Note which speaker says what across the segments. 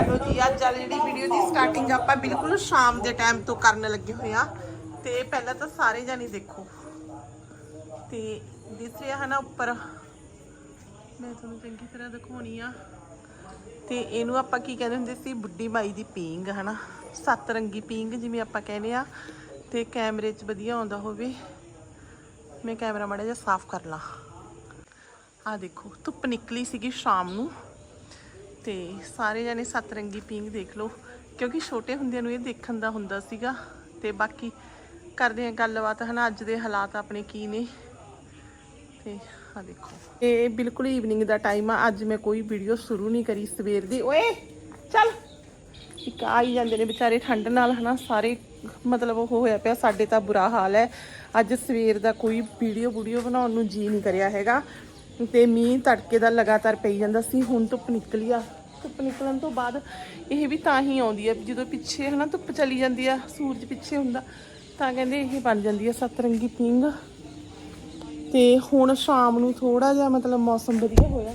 Speaker 1: Hello ਜੀ, ਅੱਜ ਵਾਲੀ ਜਿਹੜੀ ਵੀਡੀਓ ਦੀ ਸਟਾਰਟਿੰਗ ਆਪਾਂ ਬਿਲਕੁਲ ਸ਼ਾਮ ਦੇ ਟਾਈਮ ਤੋਂ ਕਰਨ ਲੱਗੇ ਹੋਏ ਆ ਤੇ ਪਹਿਲਾਂ ਤਾਂ ਸਾਰੇ ਜਾਨੀ ਦੇਖੋ। ਤੇ ਦਿਸ ਰਿਹਾ ਹੈ ਨਾ ਉੱਪਰ। ਮੈਂ ਤੁਹਾਨੂੰ ਚੰਗੀ ਤਰ੍ਹਾਂ ਦਿਖਾਉਣੀ ਆ। ਤੇ ਇਹਨੂੰ ਆਪਾਂ ਕੀ ਕਹਿੰਦੇ ਹੁੰਦੇ ਸੀ? ਬੁੱਢੀ ਮਾਈ ਦੀ ਪੀਂਗ ਹਨਾ? ਸੱਤ ਰੰਗੀ ਪੀਂਗ ਜਿਵੇਂ ਆਪਾਂ ਕਹਿੰਦੇ ਆ। ਤੇ ਕੈਮਰੇ 'ਚ ਵਧੀਆ ਆਉਂਦਾ ਹੋਵੇ। ਮੈਂ ਕੈਮਰਾ ਮਾੜਾ ਜਿਹਾ ਸਾਫ਼ ਕਰ ਲਾਂ। ਆ ਦੇਖੋ, ਧੁੱਪ ਨਿਕਲੀ ਸੀਗੀ ਸ਼ਾਮ ਨੂੰ। ਤੇ ਸਾਰੇ ਜਾਨੇ ਸੱਤ ਰੰਗੀ ਪਿੰਗ ਦੇਖ ਲਓ, ਕਿਉਂਕਿ ਛੋਟੇ ਹੁੰਦਿਆਂ ਨੂੰ ਇਹ ਦੇਖਣ ਦਾ ਹੁੰਦਾ ਸੀਗਾ। ਤੇ ਬਾਕੀ ਕਰਦੇ ਆ ਗੱਲਬਾਤ, ਹਨਾ, ਅੱਜ ਦੇ ਹਾਲਾਤ ਆਪਣੇ ਕੀ ਨੇ। ਤੇ ਆ ਦੇਖੋ। ਇਹ ਬਿਲਕੁਲ ਈਵਨਿੰਗ ਦਾ ਟਾਈਮ ਆ, ਅੱਜ ਮੈਂ ਕੋਈ ਵੀਡੀਓ ਸ਼ੁਰੂ ਨਹੀਂ ਕਰੀ ਸਵੇਰ ਦੀ। ਓਏ, ਚੱਲ। ਇੱਕ ਆ ਜਾਂਦੇ ਨੇ ਵਿਚਾਰੇ ਠੰਡ ਨਾਲ, ਹਨਾ, ਸਾਰੇ ਮਤਲਬ ਉਹ ਹੋਇਆ ਪਿਆ, ਸਾਡੇ ਤਾਂ ਬੁਰਾ ਹਾਲ ਹੈ। ਅੱਜ ਸਵੇਰ ਦਾ ਕੋਈ ਵੀਡੀਓ ਵੀਡੀਓ ਬਣਾਉਣ ਨੂੰ ਜੀ ਨਹੀਂ ਕਰਿਆ ਹੈਗਾ। ਤੇ ਮੀਂਹ ਤੜਕੇ ਦਾ ਲਗਾਤਾਰ ਪਈ ਜਾਂਦਾ ਸੀ, ਹੁਣ ਧੁੱਪ ਨਿਕਲੀ ਆ। ਧੁੱਪ ਨਿਕਲਣ ਤੋਂ ਬਾਅਦ ਇਹ ਵੀ ਤਾਂ ਹੀ ਆਉਂਦੀ ਹੈ ਜਦੋਂ ਪਿੱਛੇ ਹਨਾ ਧੁੱਪ ਚਲੀ ਜਾਂਦੀ ਆ, ਸੂਰਜ ਪਿੱਛੇ ਹੁੰਦਾ, ਤਾਂ ਕਹਿੰਦੇ ਇਹ ਬਣ ਜਾਂਦੀ ਹੈ ਸਤਰੰਗੀ ਪਿੰਗ ਤੇ ਹੁਣ ਸ਼ਾਮ ਨੂੰ ਥੋੜਾ ਜਿਹਾ ਮਤਲਬ ਮੌਸਮ ਵਧੀਆ ਹੋਇਆ।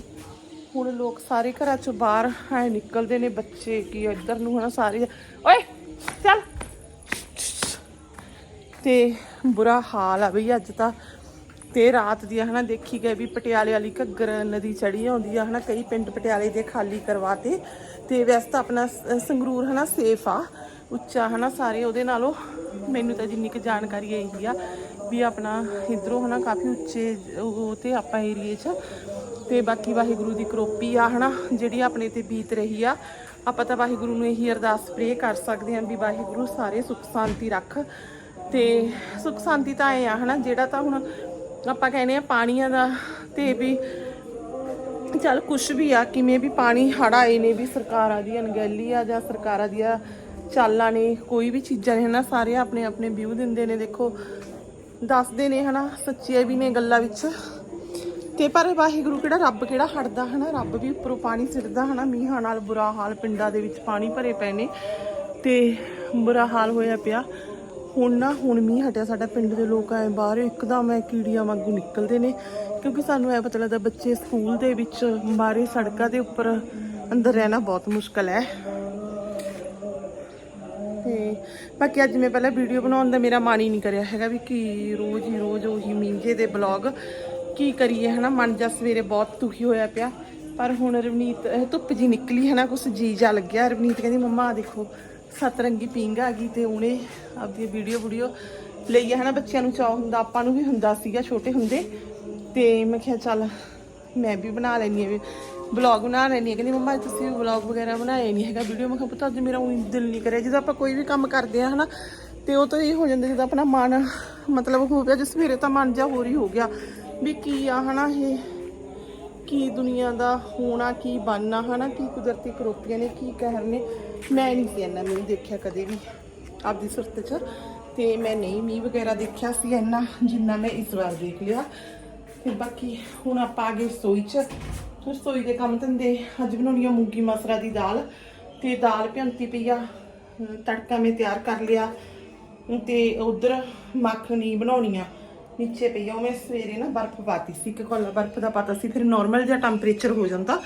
Speaker 1: ਹੁਣ ਲੋਕ ਸਾਰੇ ਘਰਾਂ ਚੋਂ ਬਾਹਰ ਐ ਨਿਕਲਦੇ ਨੇ, ਬੱਚੇ ਕੀ ਇੱਧਰ ਨੂੰ ਹਨਾ ਸਾਰੇ। ਓਏ, ਚੱਲ। ਤੇ ਬੁਰਾ ਹਾਲ ਆ ਬਈ, ਅੱਜ ਤਾਂ ਤੇ ਰਾਤ ਦੀ ਹਨਾ ਦੇਖੀ ਗਏ ਵੀ ਪਟਿਆਲੇ ਵਾਲੀ ਘੱਗਰ ਨਦੀ ਚੜੀ ਆਉਂਦੀ ਆ ਹਨਾ, ਕਈ ਪਿੰਡ ਪਟਿਆਲੇ ਦੇ ਖਾਲੀ ਕਰਵਾਤੇ ਤੇ ਵੈਸੇ ਤਾਂ ਆਪਣਾ ਸ- ਸੰਗਰੂਰ ਹਨਾ ਸੇਫ ਆ, ਉੱਚਾ ਹਨਾ ਸਾਰੇ, ਉਹਦੇ ਨਾਲੋਂ ਮੈਨੂੰ ਤਾਂ ਜਿੰਨੀ ਕੁ ਜਾਣਕਾਰੀ ਇਹੀ ਆ ਵੀ ਆਪਣਾ ਇਧਰੋਂ ਹਨਾ ਕਾਫੀ ਉੱਚੇ ਉਹ ਤੇ ਆਪਾਂ ਏਰੀਏ 'ਚ, ਤੇ ਬਾਕੀ ਵਾਹਿਗੁਰੂ ਦੀ ਕਰੋਪੀ ਆ ਹਨਾ, ਜਿਹੜੀ ਆਪਣੇ ਤੇ ਬੀਤ ਰਹੀ ਆ, ਆਪਾਂ ਤਾਂ ਵਾਹਿਗੁਰੂ ਨੂੰ ਇਹੀ ਅਰਦਾਸ ਪ੍ਰੇ ਕਰ ਸਕਦੇ ਹਾਂ ਵੀ ਵਾਹਿਗੁਰੂ ਸਾਰੇ ਸੁੱਖ ਸ਼ਾਂਤੀ ਰੱਖ, ਤੇ ਸੁੱਖ ਸ਼ਾਂਤੀ ਤਾਂ ਐ ਆ ਹਨਾ, ਜਿਹੜਾ ਤਾਂ ਹੁਣ ਆਪਾਂ ਕਹਿੰਦੇ ਆ ਪਾਣੀਆਂ ਦਾ ਤੇ ਵੀ ਚੱਲ ਕੁਛ ਵੀ ਆ, ਕਿਵੇਂ ਵੀ ਪਾਣੀ ਹੜ ਆਏ ਨੇ ਵੀ ਸਰਕਾਰਾਂ ਦੀ ਅਣਗਹਿਲੀ ਆ ਜਾਂ ਸਰਕਾਰਾਂ ਦੀਆਂ ਚਾਲਾਂ ਨੇ, ਕੋਈ ਵੀ ਚੀਜ਼ਾਂ ਨੇ, ਹਨਾ, ਸਾਰੇ ਆਪਣੇ ਆਪਣੇ ਵਿਊ ਦਿੰਦੇ ਨੇ, ਦੇਖੋ, ਦੱਸਦੇ ਨੇ, ਹਨਾ, ਸੱਚੀਆਂ ਵੀ ਨੇ ਗੱਲਾਂ ਵਿੱਚ। ਤੇ ਪਰ ਵਾਹਿਗੁਰੂ ਕਿਹੜਾ, ਰੱਬ ਕਿਹੜਾ ਹਟਦਾ ਹਨਾ, ਰੱਬ ਵੀ ਉੱਪਰੋਂ ਪਾਣੀ ਸਿੱਟਦਾ, ਹਨਾ, ਮੀਂਹਾਂ ਨਾਲ ਬੁਰਾ ਹਾਲ, ਪਿੰਡਾਂ ਦੇ ਵਿੱਚ ਪਾਣੀ ਭਰੇ ਪਏ ਨੇ। ਤੇ ਬੁਰਾ ਹਾਲ ਹੋਇਆ ਪਿਆ। ਹੁਣ ਨਾ ਹੁਣ ਮੀਂਹ ਹਟਿਆ, ਸਾਡਾ ਪਿੰਡ ਦੇ ਲੋਕ ਆਏ ਬਾਹਰ, ਇੱਕਦਮ ਐ ਕੀੜੀਆਂ ਵਾਂਗੂ ਨਿਕਲਦੇ ਨੇ, ਕਿਉਂਕਿ ਸਾਨੂੰ ਐ ਪਤਾ ਲੱਗਦਾ ਬੱਚੇ ਸਕੂਲ ਦੇ ਵਿੱਚ ਬਾਹਰੇ ਸੜਕਾਂ ਦੇ ਉੱਪਰ ਅੰਦਰ ਰਹਿਣਾ ਬਹੁਤ ਮੁਸ਼ਕਲ ਹੈ। ਤੇ ਬਾਕੀ ਅੱਜ ਮੈਂ ਪਹਿਲਾਂ ਵੀਡੀਓ ਬਣਾਉਣ ਦਾ ਮੇਰਾ ਮਨ ਹੀ ਨਹੀਂ ਕਰਿਆ ਹੈਗਾ ਵੀ ਕੀ ਰੋਜ਼ ਹੀ ਰੋਜ਼ ਉਹੀ ਮੀਂਜੇ ਦੇ ਬਲੌਗ ਕੀ ਕਰੀਏ, ਹਨਾ? ਮਨ ਜਾ ਸਵੇਰੇ ਬਹੁਤ ਦੁਖੀ ਹੋਇਆ ਪਿਆ। ਪਰ ਹੁਣ ਰਵਨੀਤ ਧੁੱਪ ਜੀ ਨਿਕਲੀ ਹਨਾ ਕੁਛ ਜੀ ਜਾ ਲੱਗਿਆ। ਰਵਨੀਤ ਕਹਿੰਦੀ, ਮੰਮਾ ਦੇਖੋ ਸਤਰੰਗੀ ਪਿੰਗ ਆ ਗਈ ਤੇ ਉਹਨੇ ਆਪਦੀ ਵੀਡੀਓ ਵੀਡੀਓ ਲਈ ਆ ਨਾ ਬੱਚਿਆਂ ਨੂੰ ਚਾਹ ਹੁੰਦਾ, ਆਪਾਂ ਨੂੰ ਵੀ ਹੁੰਦਾ ਸੀਗਾ, ਛੋਟੇ ਹੁੰਦੇ। ਤੇ ਮੈਂ ਕਿਹਾ, ਚੱਲ ਮੈਂ ਵੀ ਬਣਾ ਲੈਣੀ ਆ ਬਲੌਗ ਬਣਾ ਲੈਣੀ ਆ ਕਹਿੰਦੀ, ਮੰਮਾ, ਤੁਸੀਂ ਬਲੌਗ ਵਗੈਰਾ ਬਣਾਏ ਨਹੀਂ ਹੈਗਾ ਵੀਡੀਓ ਮੈਂ ਕਿਹਾ, ਪੁੱਤ, ਅੱਜ ਮੇਰਾ ਉਹੀ ਦਿਲ ਨਹੀਂ ਕਰਿਆ। ਜਦੋਂ ਆਪਾਂ ਕੋਈ ਵੀ ਕੰਮ ਕਰਦੇ ਆ ਹਨਾ, ਤੇ ਉਹ ਤਾਂ ਇਹ ਹੋ ਜਾਂਦਾ, ਜਦੋਂ ਆਪਣਾ ਮਨ, ਮਤਲਬ ਹੋ ਗਿਆ ਜਿਸ ਮੇਰੇ ਤਾਂ ਮਨ ਜਾ ਹੋਰ ਹੀ ਹੋ ਗਿਆ, ਵੀ ਕੀ ਆ, ਹਨਾ, ਇਹ ਕੀ ਦੁਨੀਆ ਦਾ ਹੋਣਾ, ਕੀ ਬਣਨਾ, ਹਨਾ, ਕੀ ਕੁਦਰਤੀ ਕਰੋਪੀਆਂ ਨੇ, ਕੀ ਕਹਿਰ ਨੇ। ਮੈਂ ਨਹੀਂ ਸੀ ਇੰਨਾ ਮੀਂਹ ਦੇਖਿਆ ਕਦੇ ਵੀ ਆਪਦੀ ਸੁਰਤ 'ਚ। ਤੇ ਮੈਂ ਨਹੀਂ ਮੀਂਹ ਵਗੈਰਾ ਦੇਖਿਆ ਸੀ ਇੰਨਾ, ਜਿੰਨਾ ਮੈਂ ਇਸ ਵਾਰ ਦੇਖ ਲਿਆ। ਤੇ ਬਾਕੀ ਹੁਣ ਆਪਾਂ ਆ ਗਏ ਰਸੋਈ 'ਚ। ਰਸੋਈ ਦੇ ਕੰਮ ਧੰਦੇ, ਅੱਜ ਬਣਾਉਣੀ ਆ ਮੂੰਗੀ ਮਸਰਾ ਦੀ ਦਾਲ ਤੇ ਦਾਲ ਭਿਉਂਤੀ ਪਈ ਆ। ਤੜਕਾ ਮੈਂ ਤਿਆਰ ਕਰ ਲਿਆ। ਤੇ ਉਧਰ ਮੱਖਣੀ ਬਣਾਉਣੀ ਆ ਨੀਚੇ ਪਈ ਆ, ਉਹ ਮੈਂ ਸਵੇਰੇ ਨਾ ਬਰਫ਼ ਪਾਤੀ ਸੀ, ਇੱਕ ਕੋਲਾ ਬਰਫ਼ ਦਾ ਪਾਤਾ ਸੀ, ਫਿਰ ਨਾਰਮਲ ਜਿਹਾ ਟੈਂਪਰੇਚਰ ਹੋ ਜਾਂਦਾ।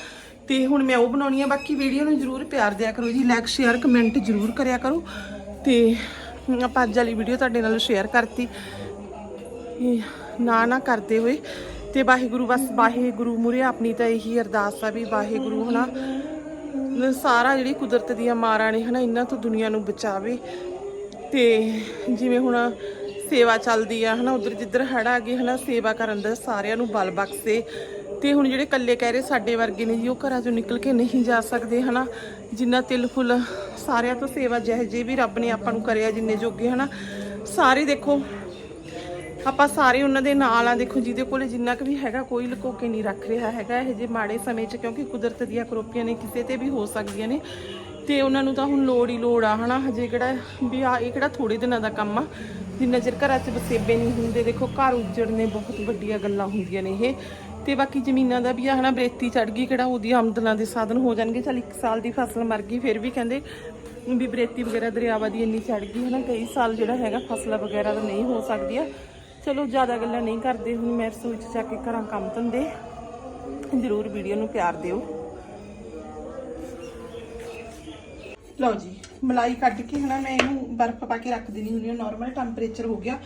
Speaker 1: ਤੇ ਹੁਣ ਮੈਂ ਉਹ ਬਣਾਉਣੀ ਆ, ਬਾਕੀ ਵੀਡੀਓ ਨੂੰ ਜਰੂਰ ਪਿਆਰ ਦਿਆ ਕਰੋ ਜੀ ਲਾਈਕ ਸ਼ੇਅਰ ਕਮੈਂਟ ਜਰੂਰ ਕਰਿਆ ਕਰੋ। ਤੇ ਆਪਾਂ ਅੱਜ ਵਾਲੀ ਵੀਡੀਓ ਤੁਹਾਡੇ ਨਾਲ ਸ਼ੇਅਰ ਕਰਤੀ। ਨਾ ਨਾ ਕਰਦੇ ਹੋਏ। ਤੇ ਵਾਹਿਗੁਰੂ, ਬਸ ਵਾਹਿਗੁਰੂ, ਮੁਰੇ ਆਪਣੀ ਤਾਂ ਇਹੀ ਅਰਦਾਸ ਆ ਵੀ ਵਾਹਿਗੁਰੂ, ਹਨਾ। ਨ- ਸਾਰਾ ਜਿਹੜੀ ਕੁਦਰਤ ਦੀਆਂ ਮਾਰਾਂ ਨੇ, ਹਨਾ, ਇਹਨਾਂ ਤੋਂ ਦੁਨੀਆ ਨੂੰ ਬਚਾਵੇ। ਤੇ ਜਿਵੇਂ ਹੁਣ ਸੇਵਾ ਚੱਲਦੀ ਆ, ਹਨਾ, ਉਧਰ ਜਿੱਧਰ ਹੜ ਆ ਗਏ, ਹਨਾ, ਸੇਵਾ ਕਰਨ ਦਾ ਸਾਰਿਆਂ ਨੂੰ ਬਲ ਬਖਸ਼ੇ। ਤੇ ਹੁਣ ਜਿਹੜੇ ਇਕੱਲੇ ਕਹਿ ਰਹੇ ਸਾਡੇ ਵਰਗੇ ਨੇ ਜੀ, ਉਹ ਘਰਾਂ ਚੋਂ ਨਿਕਲ ਕੇ ਨਹੀਂ ਜਾ ਸਕਦੇ, ਹਨਾ? ਜਿੰਨਾ ਤਿਲ ਫੁੱਲ ਸਾਰਿਆਂ ਤੋਂ ਸੇਵਾ ਜਿਹੇ ਜੇ ਵੀ ਰੱਬ ਨੇ ਆਪਾਂ ਨੂੰ ਕਰਿਆ ਜਿੰਨੇ ਜੋਗੇ, ਹਨਾ? ਸਾਰੇ ਦੇਖੋ, ਆਪਾਂ ਸਾਰੇ ਉਹਨਾਂ ਦੇ ਨਾਲ ਆ, ਦੇਖੋ, ਜਿਹਦੇ ਕੋਲੇ ਜਿੰਨਾ ਕੁ ਵੀ ਹੈਗਾ, ਕੋਈ ਲੁਕੋ ਕੇ ਨਹੀਂ ਰੱਖ ਰਿਹਾ ਹੈਗਾ ਇਹ ਜੇ ਮਾੜੇ ਸਮੇਂ 'ਚ, ਕਿਉਂਕਿ ਕੁਦਰਤ ਦੀਆਂ ਕਰੋਪੀਆਂ ਨੇ, ਕਿਸੇ ਤੇ ਵੀ ਹੋ ਸਕਦੀਆਂ ਨੇ। ਤੇ ਉਹਨਾਂ ਨੂੰ ਤਾਂ ਹੁਣ ਲੋੜ ਹੀ ਲੋੜ ਆ, ਹਨਾ? ਹਜੇ ਕਿਹੜਾ ਵੀ ਆ, ਇਹ ਕਿਹੜਾ ਥੋੜੇ ਦਿਨਾਂ ਦਾ ਕੰਮ ਆ, ਜਿੰਨਾ ਚਿਰ ਘਰਾਂ 'ਚ ਵਸੇਬੇ ਨਹੀਂ ਹੁੰਦੇ, ਦੇਖੋ, ਘਰ ਉੱਜੜਨੇ ਬਹੁਤ ਵੱਡੀਆਂ ਗੱਲਾਂ ਹੁੰਦੀਆਂ ਨੇ ਇਹ। ਤੇ ਬਾਕੀ ਜ਼ਮੀਨਾਂ ਦਾ ਵੀ ਆ, ਹਨਾ, ਬਰੇਤੀ ਚੜ ਗਈ, ਕਿਹੜਾ ਉਹਦੀ ਆਮਦਨਾਂ ਦੇ ਸਾਧਨ ਹੋ ਜਾਣਗੇ। ਚਲ ਇੱਕ ਸਾਲ ਦੀ ਫਸਲ ਮਰ ਗਈ, ਫਿਰ ਵੀ ਕਹਿੰਦੇ ਵੀ ਬਰੇਤੀ ਵਗੈਰਾ ਦਰਿਆਵਾਂ ਦੀ ਇੰਨੀ ਚੜ ਗਈ, ਹਨਾ, ਕਈ ਸਾਲ ਜਿਹੜਾ ਹੈਗਾ ਫਸਲਾਂ ਵਗੈਰਾ ਦਾ ਨਹੀਂ ਹੋ ਸਕਦੀਆਂ। ਚਲੋ, ਜ਼ਿਆਦਾ ਗੱਲਾਂ ਨਹੀਂ ਕਰਦੇ, ਹੁਣ ਮੈਂ ਰਸੋਈ 'ਚ ਜਾ ਕੇ ਘਰਾਂ ਕੰਮ ਧੰਦੇ। ਜ਼ਰੂਰ ਵੀਡੀਓ ਨੂੰ ਪਿਆਰ ਦਿਓ। ਲਓ ਜੀ, ਮਲਾਈ ਕੱਢ ਕੇ, ਹਨਾ, ਮੈਂ ਇਹਨੂੰ ਬਰਫ਼ ਪਾ ਕੇ ਰੱਖ ਦਿੰਦੀ ਹੁੰਦੀ ਹਾਂ ਨਾਰਮਲ ਟੈਂਪਰੇਚਰ ਹੋ ਗਿਆ।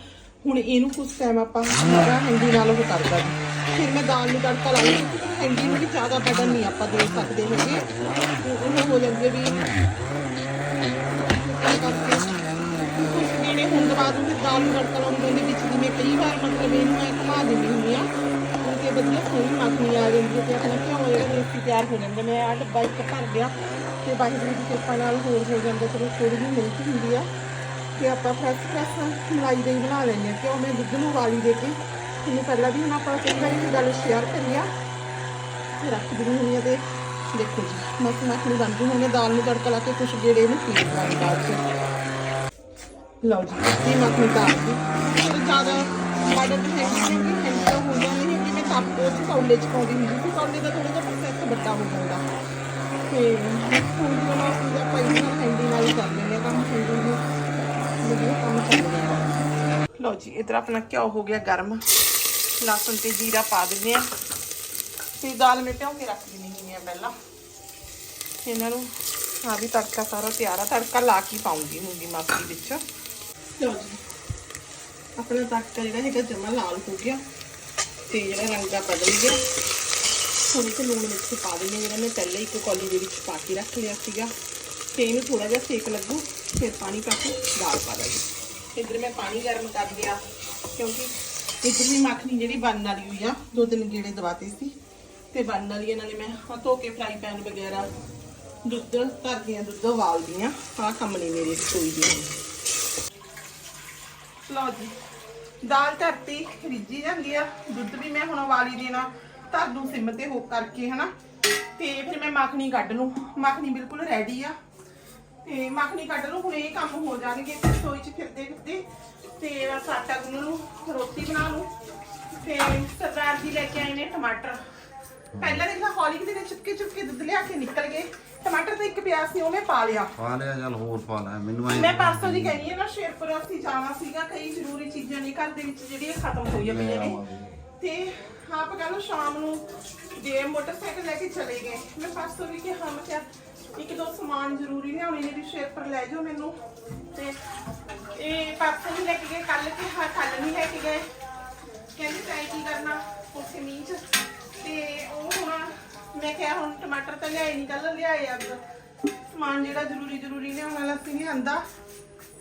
Speaker 1: ਹੁਣ ਇਹਨੂੰ ਕੁਝ ਟਾਈਮ ਆਪਾਂ ਹੰਦੀ ਹੰਡੀ ਨਾਲ ਉਹ ਕਰਦਾ ਜੀ ਫਿਰ ਮੈਂ ਦਾਲ ਨੂੰ ਤੜਕਾ ਲਾਉਂਗੀ ਹੰਡੀ ਨੂੰ ਵੀ ਜ਼ਿਆਦਾ ਬਦਲ ਨਹੀਂ ਆਪਾਂ ਦੇ ਸਕਦੇ ਹੈਗੇ। ਉਹ ਹੋ ਜਾਂਦੇ ਵੀ ਇਹ ਹੁਣ ਦਵਾ ਦੂੰਗੀ ਦਾਲ ਨੂੰ ਤੜਕਾ ਲਾਉਂਗੀ ਉਹਦੇ ਵਿੱਚ ਜਿਵੇਂ ਕਈ ਵਾਰ ਮਤਲਬ ਇਹਨੂੰ ਮੈਂ ਘੁਮਾ ਦਿੰਦੀ ਹੁੰਦੀ ਆ ਕਿ ਵਧੀਆ ਸੋਹਣੀ ਮੱਖਣੀ ਆ ਜਾਂਦੀ ਹੈ ਤੇ ਆਪਣਾ ਘਿਓ ਜਿਹੜਾ ਦੇਸੀ ਤਿਆਰ ਹੋ ਜਾਂਦਾ। ਮੈਂ ਆ ਡੱਬਾ ਇੱਕ ਭਰ ਗਿਆ ਤੇ ਵਾਹਿਗੁਰੂ ਦੀ ਕਿਰਪਾ ਨਾਲ ਹੋਰ ਹੋ ਜਾਂਦਾ, ਚਲੋ ਥੋੜੀ ਜਿਹੀ ਮਿਹਨਤ ਹੁੰਦੀ ਆ। ਤੇ ਆਪਾਂ ਫਰੈਸ਼ ਫਰੈਸ਼ ਮਲਾਈ ਦੇ ਹੀ ਬਣਾ ਲੈਂਦੇ ਹਾਂ। ਉਹ ਮੈਂ ਦੁੱਧ ਨੂੰ ਵਾਲੀ ਦੇ ਕੇ ਤੁਹਾਨੂੰ ਪਹਿਲਾਂ ਵੀ ਹੁਣ ਆਪਾਂ ਕਈ ਵਾਰੀ ਇਹ ਗੱਲ ਸ਼ੇਅਰ ਕਰੀ ਆ ਤੇ ਰੱਖ ਦਿੰਦੀ ਹੁੰਦੀ ਆ ਤੇ ਦੇਖੋ ਜੀ ਮੱਖਣੀ ਮੱਖਣੀ ਬਣ ਗਈ ਹੁਣ ਮੈਂ ਦਾਲ ਨੂੰ ਤੜਕਾ ਲਾ ਕੇ ਕੁਛ ਜਿਹੜੇ ਇਹਨੂੰ ਪੀਸ ਲਾਂਗੇ ਬਾਅਦ ਚ ਲਓ ਜੀ ਇਹ ਮੱਖਣੀ ਤਾਂ ਆ ਗਈ ਤੇ ਜ਼ਿਆਦਾ ਮਾਡਲ ਤੇ ਹੈ ਕਿ ਹੈਂਡ ਤਾਂ ਹੋ ਜਾਂਦੇ ਨੇ ਕਿ ਮੈਂ ਸਭ ਕੁਝ ਕੌਲੇ ਚ ਪਾਉਂਦੀ ਹੁੰਦੀ ਸੀ ਕੌਲੇ ਦਾ ਥੋੜਾ ਜਿਹਾ ਪ੍ਰੋਸੈਸ ਵੱਡਾ ਹੋ ਜਾਂਦਾ ਤੇ ਹੁਣ ਜਦੋਂ ਅਸੀਂ ਦਾ ਪੈਸੇ ਨਾਲ ਹੈਂਡੀ ਨਾਲ ਹੀ ਕਰ ਲੈਂਦੇ ਹਾਂ ਕੰਮ ਹੈਂਡੀ ਨੂੰ ਵਧੀਆ ਕੰਮ ਚੱਲ ਰਿਹਾ ਲਓ ਜੀ ਇਧਰ ਆਪਣਾ ਘਿਓ ਹੋ ਗਿਆ ਗਰਮ ਲਸਣ ਤੇ ਜੀਰਾ ਪਾ ਦਿੰਦੇ ਆ। ਤੇ ਦਾਲ ਮੈਂ ਭਿਉਂ ਕੇ ਰੱਖ ਦਿੰਦੀ ਹੁੰਦੀ ਆ ਪਹਿਲਾਂ। ਇਹਨਾਂ ਨੂੰ ਆ ਵੀ ਤੜਕਾ ਸਾਰਾ ਤਿਆਰ ਆ। ਤੜਕਾ ਲਾ ਕੇ ਪਾਉਂਗੀ ਮੂੰਗੀ ਮਾਸੀ ਵਿੱਚ। ਲਓ ਜੀ। ਆਪਣਾ ਤੜਕਾ ਜਿਹੜਾ ਹੈਗਾ ਜਮਾ ਲਾਲ ਹੋ ਗਿਆ। ਤੇ ਜਿਹੜਾ ਰੰਗਾ ਬਦਲ ਗਿਆ। ਹੁਣ ਇੱਕ ਲੂਣ ਮਿਰਚ ਪਾ ਦਿੰਦੇ ਹਾਂ, ਜਿਹੜਾ ਮੈਂ ਪਹਿਲਾਂ ਇੱਕ ਕੌਲੀ ਦੇ ਵਿੱਚ ਪਾ ਕੇ ਰੱਖ ਲਿਆ ਸੀਗਾ। ਤੇ ਇਹਨੂੰ ਥੋੜਾ ਜਿਹਾ ਸੇਕ ਲੱਗੂ। ਫਿਰ ਪਾਣੀ ਪਾ ਕੇ ਦਾਲ ਪਾ ਦਾਂਗੇ ਇੱਧਰ ਮੈਂ ਪਾਣੀ ਗਰਮ ਕਰ ਲਿਆ। ਕਿਉਂਕਿ ਇੱਧਰ ਮੱਖਣੀ ਜਿਹੜੀ ਬਣਨ ਵਾਲੀ ਹੋਈ ਆ। ਦੋ ਦਿਨ ਗੇੜੇ ਦਵਾਤੇ ਸੀ। ਤੇ ਬਣਨ ਵਾਲੀ ਇਹਨਾਂ ਨੇ ਮੈਂ ਆਹ ਧੋ ਕੇ ਫਰਾਈ ਪੈਨ ਵਗੈਰਾ, ਦੁੱਧ ਧਰਦੀ ਆ ਦੁੱਧ ਉਬਾਲਦੀ ਆ ਆਹ ਕੰਮ ਨਹੀਂ ਮੇਰੀ ਰਸੋਈ ਦੀ ਲਓ ਜੀ, ਦਾਲ ਧਰਤੀ ਰਿੱਝੀ ਜਾਂਦੀ ਆ। ਦੁੱਧ ਵੀ ਮੈਂ ਹੁਣ ਉਬਾਲੀ ਦੇਣਾ, ਧਰ ਦੂੰ ਸਿਮ ਤੇ ਹੋ ਕਰਕੇ, ਹਨਾ? ਤੇ ਫਿਰ ਮੈਂ ਮੱਖਣੀ ਕੱਢ ਲੂੰ ਮੱਖਣੀ ਬਿਲਕੁਲ ਰੈਡੀ ਆ। ਤੇ ਮੱਖਣੀ ਕੱਢ ਲੂੰ ਹੁਣ ਇਹ ਕੰਮ ਹੋ ਜਾਣਗੇ। ਤੇ ਰਸੋਈ 'ਚ ਫਿਰਦੇ ਫਿਰਦੇ ਤੇ ਬਸ ਆਟਾ ਗੁੰਨ ਲੂੰ ਰੋਟੀ ਬਣਾ ਲੂੰ ਤੇ ਸਰਦਾਰ ਜੀ ਲੈ ਕੇ ਆਏ ਨੇ ਟਮਾਟਰ। ਪਹਿਲਾਂ ਦੇਖਾ ਹੌਲੀ ਕਿਤੇ ਚੁੱਪਕੇ ਚੁੱਪਕੇ ਦੁੱਧ ਲਿਆ ਕੇ ਨਿਕਲ ਗਏ। ਟਮਾਟਰ ਤਾਂ ਇੱਕ ਪਿਆ ਸੀ ਉਹ ਮੈਂ ਪਾ ਲਿਆ।
Speaker 2: ਪਾ ਲਿਆ ਚੱਲ ਹੋਰ ਪਾ ਲੈ ਮੈਨੂੰ ਐ
Speaker 1: ਮੈਂ ਪਰਸੋਂ ਦੀ ਕਹਿੰਦੀ ਹਾਂ ਨਾ ਸ਼ੇਰਪੁਰ ਅਸੀਂ ਜਾਣਾ ਸੀਗਾ ਕਈ ਜ਼ਰੂਰੀ ਚੀਜ਼ਾਂ ਨੇ ਘਰ ਦੇ ਵਿੱਚ ਜਿਹੜੀਆਂ ਖਤਮ ਹੋਈਆਂ ਪਈਆਂ ਨੇ। ਤੇ ਆਪ ਕੱਲ ਸ਼ਾਮ ਨੂੰ ਜੇ ਮੋਟਰਸਾਈਕਲ ਲੈ ਕੇ ਚਲੇ ਗਏ। ਮੈਂ ਪਰਸੋਂ ਵੀ ਕਿਹਾ ਮੈਂ ਕਿਹਾ ਇੱਕ ਦੋ ਸਮਾਨ ਜ਼ਰੂਰੀ ਲਿਆਉਣੇ ਨੇ, ਵੀ ਸ਼ੇਰਪੁਰ ਲੈ ਜਾਓ ਮੈਨੂੰ। ਤੇ ਇਹ ਪਰਸੋਂ ਨਹੀਂ ਲੈ ਕੇ ਗਏ ਕੱਲ ਕਿ ਹਾਂ ਕੱਲ ਨਹੀਂ ਲੈ ਕੇ ਗਏ। ਕਹਿੰਦੇ ਤੈਂ ਕੀ ਕਰਨਾ, ਉੱਥੇ ਮੀਂਹ ਚ। ਤੇ ਉਹ ਹੁਣ ਮੈਂ ਕਿਹਾ ਹੁਣ ਟਮਾਟਰ ਤਾਂ ਲਿਆਏ ਨਹੀਂ ਕੱਲ ਲਿਆਏ ਅੱਜ ਸਮਾਨ ਜਿਹੜਾ ਜ਼ਰੂਰੀ ਜ਼ਰੂਰੀ ਲਿਆਉਣ ਵਾਲਾ ਸੀ ਨਹੀਂ ਆਂਦਾ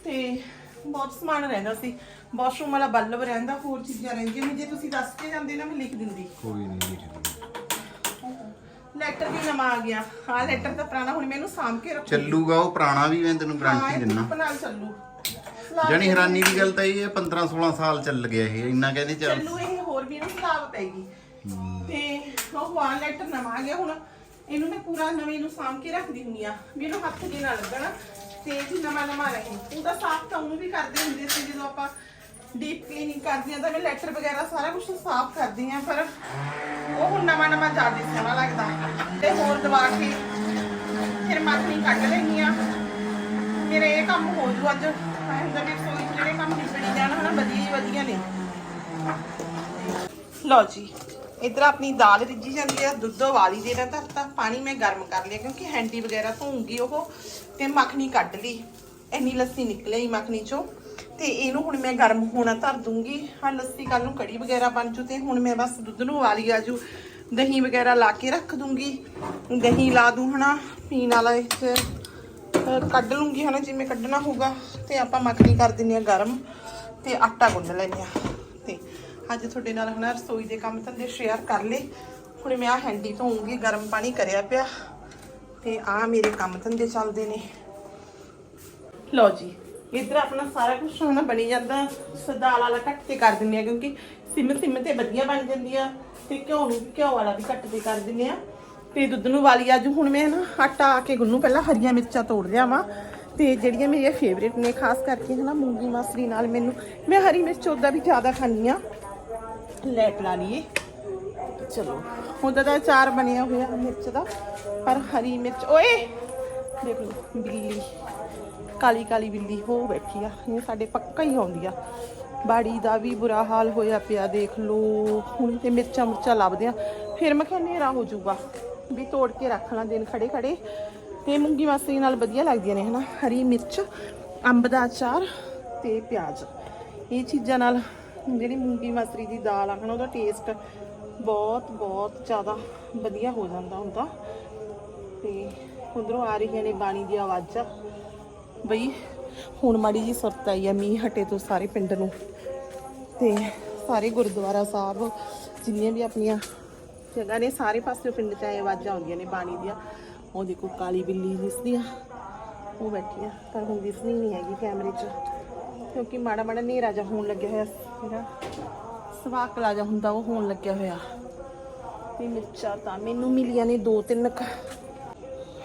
Speaker 1: ਤੇ ਬਹੁਤ ਸਮਾਨ ਰਹਿੰਦਾ ਸੀ। ਵਾਸ਼ਰੂਮ ਵਾਲਾ ਬੱਲਬ ਰਹਿੰਦਾ, ਹੋਰ ਚੀਜ਼ਾਂ ਰਹਿੰਦੀਆਂ ਨੇ। ਜੇ ਤੁਸੀਂ ਦੱਸ ਕੇ ਜਾਂਦੇ ਨਾ, ਮੈਂ ਲਿਖ ਦਿੰਦੀ।
Speaker 2: ਕੋਈ ਨਹੀਂ
Speaker 1: ਲੈਟਰ ਵੀ ਨਵਾਂ ਆ ਗਿਆ। ਹਾਂ ਲੈਟਰ ਤਾਂ ਪੁਰਾਣਾ ਹੁਣ ਮੈਨੂੰ ਸਾਂਭ ਕੇ ਰੱਖੋ
Speaker 2: ਚੱਲੂਗਾ ਉਹ ਪੁਰਾਣਾ ਵੀ ਮੈਂ ਤੈਨੂੰ ਗਾਰੰਟੀ ਦਿੰਨਾ।
Speaker 1: ਨਾਲ ਚੱਲੂ।
Speaker 2: ਜਾਨੀ ਹੈਰਾਨੀ ਦੀ ਗੱਲ ਤਾਂ ਇਹ ਹੈ 15 16 ਸਾਲ ਚੱਲ ਗਿਆ ਇਹ ਇੰਨਾ ਕਹਿੰਦੇ ਚੱਲ।
Speaker 1: ਚੱਲੂ ਇਹ ਹੋਰ ਵੀ ਇਹਨੂੰ ਹਿਸਾਬ ਪੈਗੀ ਤੇ ਉਹ ਵਾਲ ਲੈਟਰ ਨਵਾਂ ਆ ਗਿਆ ਹੁਣ। ਇਹਨੂੰ ਮੈਂ ਪੂਰਾ ਨਵੇਂ ਨੂੰ ਸਾਂਭ ਕੇ ਰੱਖਦੀ ਹੁੰਦੀ ਆ। ਵੀ ਇਹਨੂੰ ਹੱਥ ਦੇ ਨਾਲ ਲੱਗਣਾ ਤੇ ਵੀ ਨਵਾਂ ਨਵਾਂ ਰਹੇ ਉਹਦਾ ਸਾਫ਼ ਤਾਂ ਉਹਨੂੰ ਵੀ ਕਰਦੇ ਹੁੰਦੇ ਸੀ ਜਦੋਂ ਆਪਾਂ ਡੀਪ ਕਲੀਨਿੰਗ ਕਰਦੇ ਆ ਤਾਂ ਮੈਂ ਲੈਟਰ ਵਗੈਰਾ ਸਾਰਾ ਕੁਝ ਸਾਫ਼ ਕਰਦੀ ਆ ਪਰ ਉਹ ਹੁਣ ਨਵਾਂ ਨਵਾਂ ਜ਼ਿਆਦਾ ਸੋਹਣਾ ਲੱਗਦਾ। ਤੇ ਹੋਰ ਦਵਾ ਕੇ ਫਿਰ ਮੱਖਣੀ ਕੱਢ ਲੈਣੀ ਆ ਮੇਰੇ ਇਹ ਕੰਮ ਹੋ ਜੂ ਅੱਜ। ਮੈਂ ਹੁੰਦਾ ਵੀ ਰਸੋਈ ਜਿਹੜੇ ਕੰਮ ਨਿਬੜੀ ਜਾਣ, ਹਨਾ, ਵਧੀਆ ਹੀ ਵਧੀਆ ਨੇ। ਲਓ ਜੀ, ਇਧਰ ਆਪਣੀ ਦਾਲ ਰਿੱਝੀ ਜਾਂਦੀ ਆ, ਦੁੱਧ ਵਾਲੀ ਦੇਣਾ ਧਰਤਾ, ਪਾਣੀ ਮੈਂ ਗਰਮ ਕਰ ਲਿਆ, ਕਿਉਂਕਿ ਹੈਂਡੀ ਵਗੈਰਾ ਧੋਉਂਗੀ ਉਹ, ਤੇ ਮੱਖਣੀ ਕੱਢ ਲਈ। ਇੰਨੀ ਲੱਸੀ ਨਿਕਲੇਈ ਮੱਖਣੀ ਚੋਂ। ਤੇ ਇਹਨੂੰ ਹੁਣ ਮੈਂ ਗਰਮ ਹੋਣਾ ਧਰ ਦੂੰਗੀ। ਹਾਂ, ਲੱਸੀ ਕੱਲ ਨੂੰ ਕੜੀ ਵਗੈਰਾ ਬਣ ਜੂ ਤੇ ਹੁਣ ਮੈਂ ਬਸ ਦੁੱਧ ਨੂੰ ਉਬਾਲੀ ਜੂ ਦਹੀਂ ਵਗੈਰਾ ਲਾ ਕੇ ਰੱਖ ਦੂੰਗੀ। ਦਹੀਂ ਲਾ ਦੂੰ ਹਨਾ, ਪੀਣ ਵਾਲਾ ਇਹ ਕੱਢ ਲੂੰਗੀ ਹਨਾ, ਜਿਵੇਂ ਕੱਢਣਾ ਹੋਊਗਾ। ਤੇ ਆਪਾਂ ਮੱਖਣੀ ਕਰ ਦਿੰਨੇ ਆ ਗਰਮ ਤੇ ਆਟਾ ਗੁੰਨ ਲੈਂਦੇ ਆ ਤੇ ਅੱਜ ਤੁਹਾਡੇ ਨਾਲ ਹਨਾ ਰਸੋਈ ਦੇ ਕੰਮ ਧੰਦੇ ਸ਼ੇਅਰ ਕਰ ਲਏ। ਹੁਣ ਮੈਂ ਆ ਹੈਂਡੀ ਧੋਉਂਗੀ ਗਰਮ ਪਾਣੀ ਕਰਿਆ ਪਿਆ। ਤੇ ਆ ਮੇਰੇ ਕੰਮ ਧੰਦੇ ਚੱਲਦੇ ਨੇ। ਲਓ ਜੀ। ਇੱਧਰ ਆਪਣਾ ਸਾਰਾ ਕੁਝ ਹੁਣ ਬਣੀ ਜਾਂਦਾ। ਸਦਾਲ ਵਾਲਾ ਘੱਟ ਤੇ ਕਰ ਦਿੰਨੇ ਆ, ਕਿਉਂਕਿ ਸਿਮ ਸਿਮ ਤੇ ਵਧੀਆ ਬਣ ਜਾਂਦੀ ਆ ਤੇ ਘਿਓ ਨੂੰ ਘਿਓ ਵਾਲਾ ਵੀ ਘੱਟ ਤੇ ਕਰ ਦਿੰਨੇ ਆ। ਤੇ ਦੁੱਧ ਨੂੰ ਵਾਲੀ ਅੱਜ ਹੁਣ ਮੈਂ ਨਾ ਆਟਾ ਆ ਕੇ ਗੁੰਨੂ, ਪਹਿਲਾਂ ਹਰੀਆਂ ਮਿਰਚਾਂ ਤੋੜ ਲਿਆ ਵਾਂ ਤੇ ਜਿਹੜੀਆਂ ਮੇਰੀਆਂ ਫੇਵਰੇਟ ਨੇ, ਖਾਸ ਕਰਕੇ ਹਨਾ ਮੂੰਗੀ ਮਸਰੀ ਨਾਲ ਮੈਨੂੰ, ਮੈਂ ਹਰੀ ਮਿਰਚ ਉਹਦਾ ਵੀ ਜ਼ਿਆਦਾ ਖਾਂਦੀ ਆ। ਲੈ ਪਲਾ ਲਈਏ। ਚਲੋ, ਉਹਦਾ ਤਾਂ ਅਚਾਰ ਬਣਿਆ ਹੋਇਆ ਮਿਰਚ ਦਾ, ਪਰ ਹਰੀ ਮਿਰਚ, ਓਏ! ਦੇਖ ਲਓ ਬਿੱਲੀ, ਕਾਲੀ ਕਾਲੀ ਬਿੱਲੀ ਹੋ ਬੈਠੀ ਆ, ਇਹ ਸਾਡੇ ਪੱਕਾ ਹੀ ਆਉਂਦੀ ਆ। ਬਾੜੀ ਦਾ ਵੀ ਬੁਰਾ ਹਾਲ ਹੋਇਆ ਪਿਆ, ਦੇਖ ਲਓ। ਹੁਣ ਤੇ ਮਿਰਚਾਂ ਮੁਰਚਾਂ ਲੱਭਦੇ ਆ। ਫਿਰ ਮੈਂ ਕਿਹਾ ਹਨੇਰਾ ਹੋ ਜਾਊਗਾ, ਵੀ ਤੋੜ ਕੇ ਰੱਖ ਲਾਂ ਦਿਨ ਖੜੇ ਖੜੇ। ਤੇ ਮੂੰਗੀ ਮਸਰੀ ਨਾਲ ਵਧੀਆ ਲੱਗਦੀਆਂ ਨੇ, ਹਨਾ? ਹਰੀ ਮਿਰਚ, ਅੰਬ ਦਾ ਅਚਾਰ ਤੇ ਪਿਆਜ਼। ਇਹ ਚੀਜ਼ਾਂ ਨਾਲ ਜਿਹੜੀ ਮੂੰਗੀ ਮਸਰੀ ਦੀ ਦਾਲ ਆ, ਹਨਾ, ਉਹਦਾ ਟੇਸਟ ਬਹੁਤ ਬਹੁਤ ਜ਼ਿਆਦਾ ਵਧੀਆ ਹੋ ਜਾਂਦਾ ਹੁੰਦਾ। ਤੇ ਉਧਰੋਂ ਆ ਰਹੀਆਂ ਨੇ ਬਾਣੀ ਦੀ ਆਵਾਜ਼ਾਂ। ਬਈ, ਹੁਣ ਮਾੜੀ ਜੀ ਸੁਰਤ ਆਈ ਆ, ਮੀਂਹ ਹਟੇ ਤੋਂ ਸਾਰੇ ਪਿੰਡ ਨੂੰ। ਤੇ ਸਾਰੇ ਗੁਰਦੁਆਰਾ ਸਾਹਿਬ, ਜਿੰਨੀਆਂ ਵੀ ਆਪਣੀਆਂ ਜਗ੍ਹਾ ਨੇ, ਸਾਰੇ ਪਾਸੇ ਪਿੰਡ ਚ ਆਏ, ਆਵਾਜ਼ਾਂ ਆਉਂਦੀਆਂ ਨੇ ਬਾਣੀ ਦੀਆਂ। ਉਹ ਦੇਖੋ, ਕਾਲੀ ਬਿੱਲੀ ਦਿਸਦੀ ਆ। ਉਹ ਬੈਠੀ ਆ, ਪਰ ਹੁਣ ਦਿਸਣੀ ਨਹੀਂ ਹੈਗੀ ਕੈਮਰੇ 'ਚ। ਕਿਉਂਕਿ ਮਾੜਾ ਮਾੜਾ ਹਨੇਰਾ ਜਿਹਾ ਹੋਣ ਲੱਗਿਆ ਹੋਇਆ ਜਿਹੜਾ ਸਵਾਕਲਾ ਜਿਹਾ ਹੁੰਦਾ, ਉਹ ਹੋਣ ਲੱਗਿਆ ਹੋਇਆ। ਤੇ ਮਿਰਚਾਂ ਤਾਂ ਮੈਨੂੰ ਮਿਲੀਆਂ ਨੇ ਦੋ ਤਿੰਨ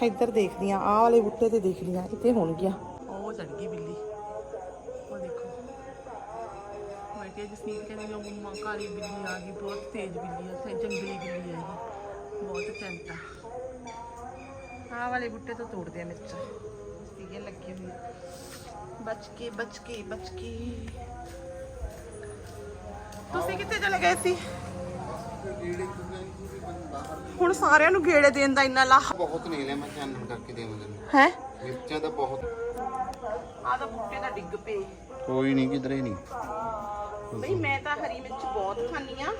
Speaker 1: ਇੱਧਰ ਦੇਖਦੀ ਆ ਆਹ ਵਾਲੇ ਬੁੱਟੇ ਤੇ ਦੇਖਦੀ ਆ ਕਿਤੇ ਹੋਣਗੀਆਂ ਉਹ ਚੜ ਗਈ ਬਿੱਲੀ ਉਹ ਦੇਖੋ ਬੈਠੀ ਜਸਨੀਤ ਕਹਿੰਦੀ ਉਹ ਮੰਮਾ ਕਾਲੀ ਬਿੱਲੀ ਆ ਗਈ ਬਹੁਤ ਤੇਜ਼ ਬਿੱਲੀ ਆ ਤੇ ਜੰਗਲੀ ਬਿੱਲੀ ਆ ਇਹ ਬਹੁਤ ਚੰਤਾ ਆਹ ਵਾਲੇ ਬੁੱਟੇ ਤੋਂ ਤੋੜਦੇ ਆ ਮਿਰਚਾਂ ਸੀਗੇ ਲੱਗੀ ਹੋਈ ਬਚ ਕੇ ਬਚ ਕੇ ਬਚ ਕੇ ਤੁਸੀਂ ਕਿੱਥੇ ਚਲੇ ਗਏ ਸੀ ਹੁਣ ਸਾਰਿਆਂ ਨੂੰ ਗੇੜੇ ਦੇਣ ਦਾ ਇੰਨਾ ਲਾਹ।
Speaker 2: ਬਹੁਤ ਨਹੀਂ ਲਿਆ ਮੈਂ ਚਾਨਣ ਕਰਕੇ ਦੇਵਾਂ ਤੈਨੂੰ
Speaker 1: ਹੈ?
Speaker 2: ਮਿਰਚਾਂ ਤਾਂ ਬਹੁਤ।
Speaker 1: ਆਹ ਤਾਂ ਬੁੱਟੇ ਦਾ ਡਿੱਗ ਪਏ।
Speaker 2: ਕੋਈ ਨਹੀਂ ਕਿਧਰੇ ਨਹੀਂ।
Speaker 1: ਬਈ ਮੈਂ ਤਾਂ ਹਰੀ ਮਿਰਚ ਬਹੁਤ ਖਾਂਦੀ ਆ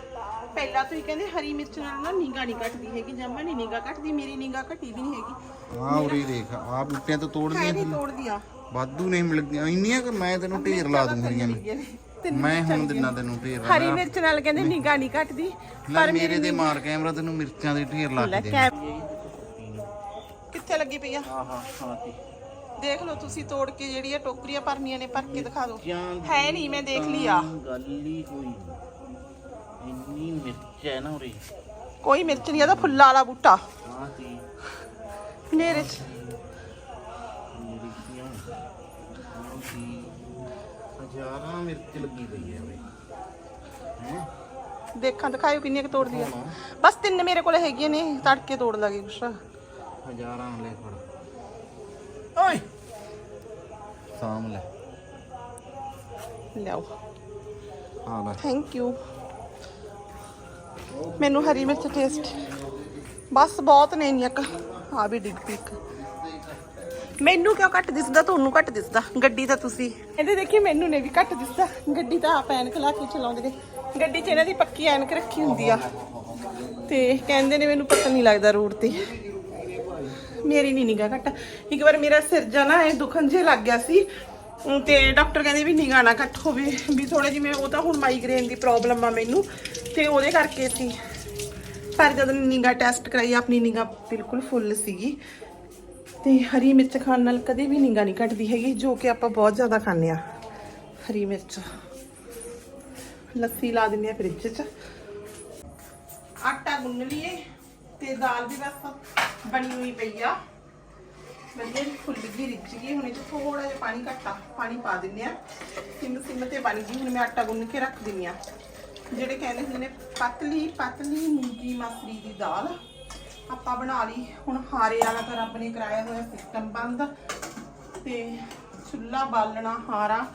Speaker 1: ਪਹਿਲਾਂ ਤੋਂ ਹੀ ਕਹਿੰਦੇ ਹਰੀ ਮਿਰਚ ਨਾਲ ਨਾ ਨੀਗਾ ਨਹੀਂ ਘਟਦੀ ਹੈਗੀ। ਜਮਾ ਨਹੀਂ ਨੀਗਾ ਘਟਦੀ ਮੇਰੀ ਨੀਗਾ ਘਟੀ ਵੀ ਨਹੀਂ ਹੈਗੀ।
Speaker 2: ਹਾਂ ਉਰੇ ਦੇਖ ਆ ਬੂਟਿਆਂ ਤੋਂ ਤੋੜ
Speaker 1: ਹੈ
Speaker 2: ਦੀਆਂ
Speaker 1: ਨਹੀਂ ਤੋੜਦੀ ਆ
Speaker 2: ਵਾਧੂ ਨਹੀਂ ਮਿਲ ਗਈਆਂ ਇੰਨੀਆਂ ਕਿ ਮੈਂ ਤੈਨੂੰ ਢੇਰ ਲਾ ਦੂੰ ਹਰੀਆਂ ਮੈਂ ਹੁਣ ਦਿਨਾਂ ਤੈਨੂੰ ਢੇਰ ਲਾ
Speaker 1: ਹਰੀ ਮਿਰਚ ਨਾਲ ਕਹਿੰਦੇ ਨੀਗਾ ਨਹੀਂ ਘਟਦੀ
Speaker 2: ਲੈ ਮੇਰੇ ਤੇ ਮਾਰ ਕੈਮਰਾ ਤੈਨੂੰ ਮਿਰਚਾਂ ਦੇ ਢੇਰ ਲਾ ਕੇ ਦੇ
Speaker 1: ਕਿੱਥੇ ਲੱਗੀ ਪਈ ਆ?
Speaker 2: ਹਾਂ ਹਾਂ ਹਾਂ ਤੇ
Speaker 1: ਦੇਖ ਲਓ ਤੁਸੀਂ ਤੋੜ ਕੇ ਜਿਹੜੀ ਇਹ ਟੋਕਰੀਆਂ ਭਰਨੀਆਂ ਨੇ ਭਰ ਕੇ ਦਿਖਾ ਦਿਓ। ਹੈ ਨਹੀਂ ਮੈਂ ਦੇਖ ਲਈ ਆ।
Speaker 2: ਗੱਲ ਹੀ ਹੋਈ ਇੰਨੀ ਮਿਰਚ ਹੈ ਨਾ ਉਰੇ।
Speaker 1: ਕੋਈ ਮਿਰਚ ਨਹੀਂ ਇਹਦਾ ਫੁੱਲਾਂ ਵਾਲਾ ਬੂਟਾ।
Speaker 2: ਹਾਂ ਸੀ
Speaker 1: ਨੇਰੇ ਚ।
Speaker 2: ਮੇਰੀ ਕਿਆਂ ਹਾਂ ਸੀ ਹਜ਼ਾਰਾਂ ਮਿਰਚ ਲੱਗੀ ਪਈ ਹੈ ਉਰੇ ਹੈ?
Speaker 1: ਦੇਖਾਂ ਦਿਖਾਇਓ ਕਿੰਨੀਆਂ ਕੁ ਤੋੜਦੀ ਆ ਬਸ ਤਿੰਨ ਮੇਰੇ ਕੋਲ ਹੈਗੀਆਂ ਨੇ ਤੜਕੇ ਤੋੜ ਲਾਂਗੇ ਕੁਛ।
Speaker 2: ਹਜ਼ਾਰਾਂ ਲੈ ਫੜ। ਓਏ! ਸਾਮ ਲੈ।
Speaker 1: ਲਿਆਓ।
Speaker 2: ਆ ਲੈ।
Speaker 1: ਥੈਂਕ ਯੂ ਮੈਨੂੰ ਹਰੀ ਮਿਰਚ ਟੇਸਟ ਬਸ ਬਹੁਤ ਨੇ ਇੰਨੀਆਂ ਆ ਵੀ ਡਿੱਗ ਪਈ ਇੱਕ। ਮੈਨੂੰ ਕਿਉਂ ਘੱਟ ਦਿਸਦਾ? ਤੁਹਾਨੂੰ ਘੱਟ ਦਿਸਦਾ? ਗੱਡੀ ਤਾਂ ਤੁਸੀਂ। ਇਹਦੇ ਦੇਖੀ, ਮੈਨੂੰ ਨੇ ਵੀ ਘੱਟ ਦਿਸਦਾ। ਗੱਡੀ ਤਾਂ ਆਪ ਐਨਕ ਲਾ ਕੇ ਚਲਾਉਂਦੇ ਨੇ। ਗੱਡੀ 'ਚ ਇਹਨਾਂ ਦੀ ਪੱਕੀ ਐਨਕ ਰੱਖੀ ਹੁੰਦੀ ਆ। ਤੇ ਕਹਿੰਦੇ ਨੇ, ਮੈਨੂੰ ਪਤਾ ਨਹੀਂ ਲੱਗਦਾ ਰੋਡ ਤੇ। ਮੇਰੀ ਨਹੀਂ ਨਿਗਾ ਘੱਟ। ਇੱਕ ਵਾਰ ਮੇਰਾ ਸਿਰ ਜਾਣਾ ਇਹ ਦੁਖਣ ਜੇ ਲੱਗ ਗਿਆ ਸੀ। ਅਮ ਤੇ ਡਾਕਟਰ ਕਹਿੰਦੇ ਵੀ ਨਿਗਾ ਨਾ ਘੱਟ ਹੋਵੇ। ਵੀ ਥੋੜੇ ਜਿਵੇਂ ਉਹ ਤਾਂ ਹੁਣ ਮਾਈਗ੍ਰੇਨ ਦੀ ਪ੍ਰੋਬਲਮ ਆ ਮੈਨੂੰ। ਤੇ ਉਹਦੇ ਕਰਕੇ ਸੀ ਪਰ ਜਦੋਂ ਨਿਗਾ ਟੈਸਟ ਕਰਾਈ, ਆਪਣੀ ਨਿਗਾ ਬਿਲਕੁਲ ਫੁੱਲ ਸੀਗੀ। ਤੇ ਹਰੀ ਮਿਰਚ ਖਾਣ ਨਾਲ ਕਦੇ ਵੀ ਨਿਗਾ ਨਹੀਂ ਘਟਦੀ ਹੈਗੀ, ਜੋ ਕਿ ਆਪਾਂ ਬਹੁਤ ਜ਼ਿਆਦਾ ਖਾਂਦੇ ਆ ਹਰੀ ਮਿਰਚ। ਲੱਸੀ ਲਾ ਦਿੰਦੇ ਆ ਫ੍ਰਿਜ 'ਚ। ਆਟਾ ਗੁੰਨ ਲਈਏ ਤੇ ਦਾਲ ਵੀ ਬਸ ਬਣੀ ਹੋਈ ਪਈ ਆ। ਵਧੀਆ ਜਿਹੀ ਫੁੱਲ ਗਈ ਰਿੱਝ ਗਈ, ਹੁਣ ਇਹ 'ਚ ਥੋੜਾ ਜਿਹਾ ਪਾਣੀ ਘੱਟਾ ਪਾਣੀ ਪਾ ਦਿੰਨੇ ਆ ਸਿਮ ਸਿਮ ਤੇ ਬਣ ਗਈ, ਹੁਣ ਮੈਂ ਆਟਾ ਗੁੰਨ ਕੇ ਰੱਖ ਦਿੰਨੀ ਆ ਜਿਹੜੇ ਕਹਿੰਦੇ ਹੁੰਦੇ ਨੇ, ਪਤਲੀ ਪਤਲੀ ਮੂੰਗੀ ਮਸਰੀ ਦੀ ਦਾਲ। ਆਪਾਂ ਬਣਾ ਲਈ। ਹੁਣ ਹਾਰੇ ਵਾਲਾ ਤਾਂ ਰੱਬ ਨੇ ਕਰਾਇਆ ਹੋਇਆ ਸਿਸਟਮ ਬੰਦ। ਤੇ ਚੁੱਲਾ ਬਾਲਣਾ ਹਾਰਾ।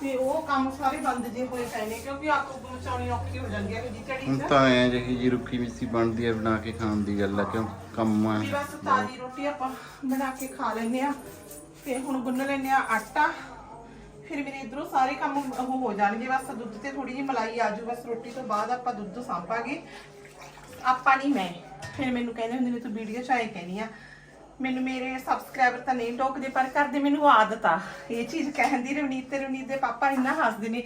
Speaker 1: ਤੇ ਉਹ ਕੰਮ ਸਾਰੇ ਬੰਦ ਜੇ ਹੋਏ ਪਏ ਨੇ ਕਿਉਂਕਿ ਅੱਗ ਉੱਗ ਮਚਾਉਣੀ ਔਖੀ ਹੋ ਜਾਂਦੀ ਹੈ ਜੀ ਝੜੀ
Speaker 2: ਹੁਣ
Speaker 1: ਚ
Speaker 2: ਤਾਂ ਐ ਜਿਹੀ ਜੀ ਰੁੱਖੀ ਮਿੱਸੀ ਬਣਦੀ ਹੈ ਬਣਾ ਕੇ ਖਾਣ ਦੀ ਗੱਲ ਆ ਕਿਉਂ? ਕੰਮ ਆ।
Speaker 1: ਵੀ ਬਸ ਤਾਜ਼ੀ ਰੋਟੀ ਆਪਾਂ ਬਣਾ ਕੇ ਖਾ ਲੈਂਦੇ ਆ ਤੇ ਹੁਣ ਗੁੰਨ ਲੈਂਦੇ ਆ ਆਟਾ। ਫਿਰ ਮੇਰੇ ਇਧਰੋਂ ਸਾਰੇ ਕੰਮ ਉਹ ਹੋ ਜਾਣਗੇ ਬਸ ਦੁੱਧ ਤੇ ਥੋੜੀ ਜਿਹੀ ਮਲਾਈ ਆ ਜਾਊ ਬਸ ਰੋਟੀ ਤੋਂ ਬਾਅਦ ਆਪਾਂ ਦੁੱਧ ਸਾਂਭਾਂਗੇ। ਆਪਾਂ ਨਹੀਂ ਮੈਂ। ਫਿਰ ਮੈਨੂੰ ਕਹਿੰਦੇ ਹੁੰਦੇ ਨੇ, ਤੂੰ ਵੀਡੀਓ ਚ ਆਏ ਕਹਿਨੀ ਆ। ਮੈਨੂੰ ਮੇਰੇ ਸਬਸਕ੍ਰਾਈਬਰ ਤਾਂ ਨਹੀਂ ਟੋਕਦੇ, ਪਰ ਕਰਦੇ ਮੈਨੂੰ ਆਦਤ ਆ। ਇਹ ਚੀਜ਼ ਕਹਿਣ ਦੀ ਰਵਨੀਤ ਤੇ ਰਵਨੀਤ ਦੇ ਪਾਪਾ ਇੰਨਾ ਹੱਸਦੇ ਨੇ।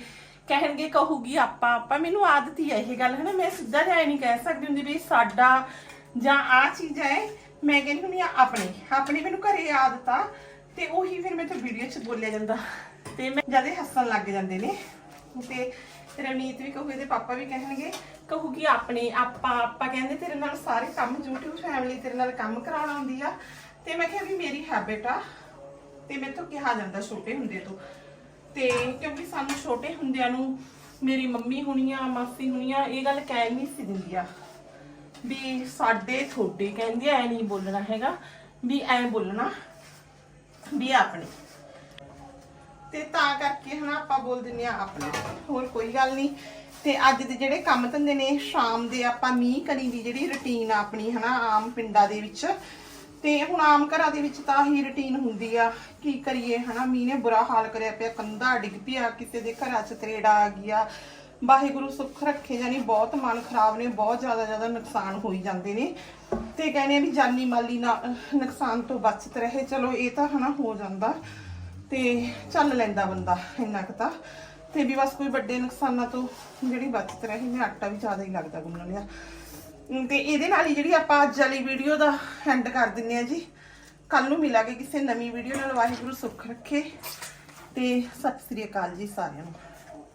Speaker 1: ਕਹਿਣਗੇ ਕਹੂਗੀ ਆਪਾਂ ਆਪਾਂ ਮੈਨੂੰ ਆਦਤ ਹੀ ਹੈ ਇਹ ਗੱਲ ਹੈ ਮੈਂ ਸਿੱਧਾ ਜਿਹਾ ਨਹੀਂ ਕਹਿ ਸਕਦੀ ਹੁੰਦੀ ਵੀ ਸਾਡਾ ਜਾਂ ਆ ਚੀਜ਼ ਹੈ, ਮੈਂ ਕਹਿੰਦੀ ਹੁੰਦੀ ਆ ਆਪਣੀ ਆਪਣੀ ਮੈਨੂੰ ਘਰੇ ਆਦਤ ਆ ਤੇ ਉਹੀ ਫਿਰ ਮੈਂ ਤੇ ਵੀਡੀਓ 'ਚ ਬੋਲਿਆ ਜਾਂਦਾ। ਤੇ ਮੈਂ ਜਦੇ ਹੱਸਣ ਲੱਗ ਜਾਂਦੇ ਨੇ। ਤੇ ਰਵਨੀਤ ਵੀ ਕਹੂਗੇ ਤੇ ਪਾਪਾ ਵੀ ਕਹਿਣਗੇ ਕਹੂਗੀ ਆਪਣੇ, ਆਪਾਂ ਆਪਾਂ ਕਹਿੰਦੇ ਤੇਰੇ ਨਾਲ ਸਾਰੇ ਕੰਮ, YouTube ਫੈਮਿਲੀ ਤੇਰੇ ਨਾਲ ਕੰਮ ਕਰਾਉਣ ਆਉਂਦੀ ਆ। ਤੇ ਮੈਂ ਕਿਹਾ ਵੀ ਮੇਰੀ ਹੈਬਿਟ ਆ, ਤੇ ਮੇਰੇ ਤੋਂ ਕਿਹਾ ਜਾਂਦਾ ਛੋਟੇ ਹੁੰਦੇ ਤੋਂ। ਤੇ ਕਿਉਂਕਿ ਸਾਨੂੰ ਛੋਟੇ ਹੁੰਦਿਆਂ ਨੂੰ ਮੇਰੀ ਮੰਮੀ ਹੁਣੀਆਂ, ਮਾਸੀ ਹੁਣੀਆਂ ਇਹ ਗੱਲ ਕਹਿ ਨਹੀਂ ਸੀ ਦਿੰਦੀਆਂ। ਵੀ ਸਾਡੇ ਥੋੜੇ ਕਹਿੰਦੀ ਐ ਨਹੀਂ ਬੋਲਣਾ ਹੈਗਾ, ਵੀ ਐ ਬੋਲਣਾ, ਵੀ ਆਪਣੇ। ਤੇ ਤਾਂ ਕਰਕੇ ਹਨਾ ਆਪਾਂ ਬੋਲ ਦਿੰਨੇ ਆ ਆਪਣੇ। ਹੋਰ ਕੋਈ ਗੱਲ ਨਹੀਂ। ਤੇ ਅੱਜ ਦੇ ਜਿਹੜੇ ਕੰਮ ਧੰਦੇ ਨੇ, ਸ਼ਾਮ ਦੇ ਆਪਾਂ ਮੀਂਹ ਕਣੀ ਦੀ ਜਿਹੜੀ ਰੁਟੀਨ ਆ ਆਪਣੀ, ਹਨਾ, ਆਮ ਪਿੰਡਾਂ ਦੇ ਵਿੱਚ। ਤੇ ਹੁਣ ਆਮ ਘਰਾਂ ਦੇ ਵਿੱਚ ਤਾਂ ਹੀ ਰੁਟੀਨ ਹੁੰਦੀ ਆ, ਕੀ ਕਰੀਏ, ਹਨਾ, ਮੀਂਹ ਨੇ ਬੁਰਾ ਹਾਲ ਕਰਿਆ ਪਿਆ, ਕੰਧਾ ਡਿੱਗ ਪਿਆ ਕਿਸੇ ਦੇ ਘਰਾਂ 'ਚ ਤਰੇੜਾ ਆ ਗਿਆ ਵਾਹਿਗੁਰੂ ਸੁੱਖ ਰੱਖੇ ਜਾਨੀ ਬਹੁਤ ਮਨ ਖਰਾਬ ਨੇ, ਬਹੁਤ ਜ਼ਿਆਦਾ ਜ਼ਿਆਦਾ ਨੁਕਸਾਨ ਹੋਈ ਜਾਂਦੇ ਨੇ। ਤੇ ਕਹਿੰਦੇ ਆ ਵੀ ਜਾਨੀ ਮਾਲੀ ਨਾ- ਨੁਕਸਾਨ ਤੋਂ ਬਚਤ ਰਹੇ। ਚਲੋ, ਇਹ ਤਾਂ, ਹਨਾ, ਹੋ ਜਾਂਦਾ। ਤੇ ਚੱਲ ਲੈਂਦਾ ਬੰਦਾ, ਇੰਨਾ ਕੁ ਤਾਂ। ਤੇ ਵੀ ਬਸ ਕੋਈ ਵੱਡੇ ਨੁਕਸਾਨਾਂ ਤੋਂ ਜਿਹੜੀ ਬਚਤ ਰਹੇ, ਮੈਂ ਆਟਾ ਵੀ ਜ਼ਿਆਦਾ ਹੀ ਲੱਗਦਾ ਗੁੰਨ ਲਿਆ। ਅਮ ਤੇ ਇਹਦੇ ਨਾਲ ਹੀ ਜਿਹੜੀ ਆਪਾਂ ਅੱਜ ਵਾਲੀ ਵੀਡੀਓ ਦਾ ਐਂਡ ਕਰ ਦਿੰਨੇ ਆ ਜੀ। ਕੱਲ ਨੂੰ ਮਿਲਾਂਗੇ ਕਿਸੇ ਨਵੀਂ ਵੀਡੀਓ ਨਾਲ। ਵਾਹਿਗੁਰੂ ਸੁੱਖ ਰੱਖੇ ਤੇ ਸਤਿ ਸ੍ਰੀ ਅਕਾਲ ਜੀ ਸਾਰਿਆਂ ਨੂੰ।